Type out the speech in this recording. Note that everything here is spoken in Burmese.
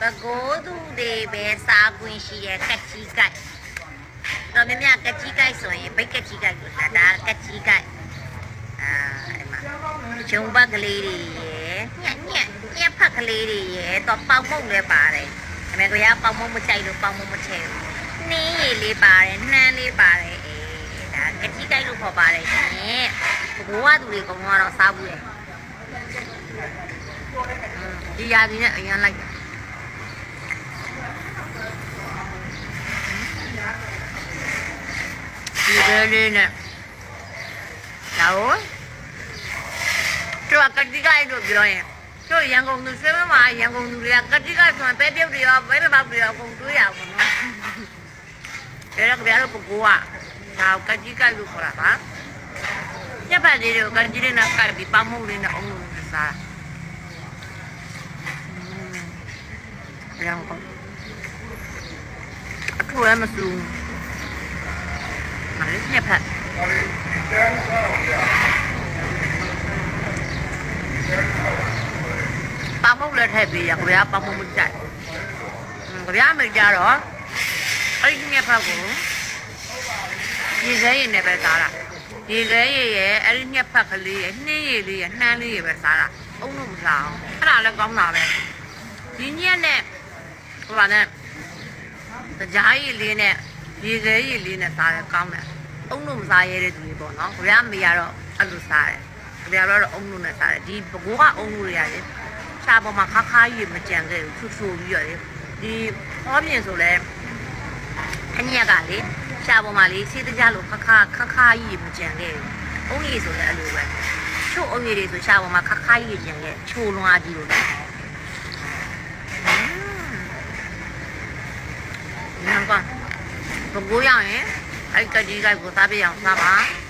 ပကိုးသူတွေပဲစားခွင့်ရှိရဲ့ကက်ချီကိုက်တော့မြမကက်ချီကိုက်ဆိုရင်ဘိတ်ကက်ချီကိုက်လို့ဆိုတာဒါကက်ချီကိုက်အာအဲ့မှာဂျုံဘက်ကလေးတွေရယ်ညက်ညက်ညက်ဖက်ကလေးတွေရယ်တော့ပေါင်မုံလည်းပါတယ်အမေကရပေါင်မုံမချိုက်လို့ပေါင်မုံမချဲဘူးနင်းရည်လေးပါတယ်နှမ်းလေးပါတယ်အေးဒါကက်ချီကိုက်လို့ခေါ်ပါတယ်ရှင်ဘိုးကသူတွေကတော့တော့စားဘူးလေ ဒီရာဒီနဲ့အရင်လိုက်ဒီကလေးနဲ့တော့တော့ကတိကိုက်လို့ပြောရင်တို့ရန်ကုန်သူဆွေးမမရန်ကုန်သူတွေကကတိကိုက်ဆိုရင်ပဲပြုတ်တွေရောပဲပောက်တွေရောအကုန်တွေးရပါတော့အဲ့တော့ကြရတော့ကိုကဒါကတိကိုက်လို့ခေါ်တာပါညက်ပတ်လေးတွေကတိလေးနဲ့ကိုက်ပြီးပမှုလေးနဲ့အုံလုံးနဲ့စား ရမ်းကောင်းအခုလည်းမစူးမလေးညက်ဖက်ပမုတ်လည်းထည့်ပေးရကြဗျာပမုတ်မကြိုက်ကြဗျာမကြတော့အဲ့ဒီညက်ဖက်ကိုရေခဲရည်နဲ့ပဲစားတာရေခဲရည်ရဲ့အဲ့ဒီညက်ဖက်ကလေးရဲ့နှင်းရည်လေးရဲ့နှမ်းလေးရည်ပဲစားတာအုံလို့မစားအောင်အဲ့ဒါလည်းကောင်းတာပဲဒီညက်နဲ့ ဟိုပါနဲ့ကြားရည်လေးနဲ့ဒီစဲရည်လေးနဲ့စားတယ်ကောင်းတယ်အုံလို့မစားရတဲ့သူတွေပေါ့နော်ခင်ဗျားမေကတော့အဲ့လိုစားတယ်ခင်ဗျားတော့အုံလို့နဲ့စားတယ်ဒီဘကိုးကအုံလို့ရတယ်ရှားပေါ်မှာခါခါကြီးမကြံခဲ့ဘူးဆူဆူပြီးတော့လေဒီဟောပြင်ဆိုလဲအညက်ကလေရှားပေါ်မှာလေစေးတကြလို့ခခခခကြီးမကြံခဲ့ဘူး။အုံးကြီးဆိုလည်းအဲ့လိုပဲ။ချို့အုံးကြီးတွေဆိုရှားပေါ်မှာခခကြီးကြံခဲ့ချိုလွန်အားကြီးလို့လေ။န မ်ပါဘကိုးရရင်အဲ့ကကြီးကကိုစားပြအောင်စားပါ။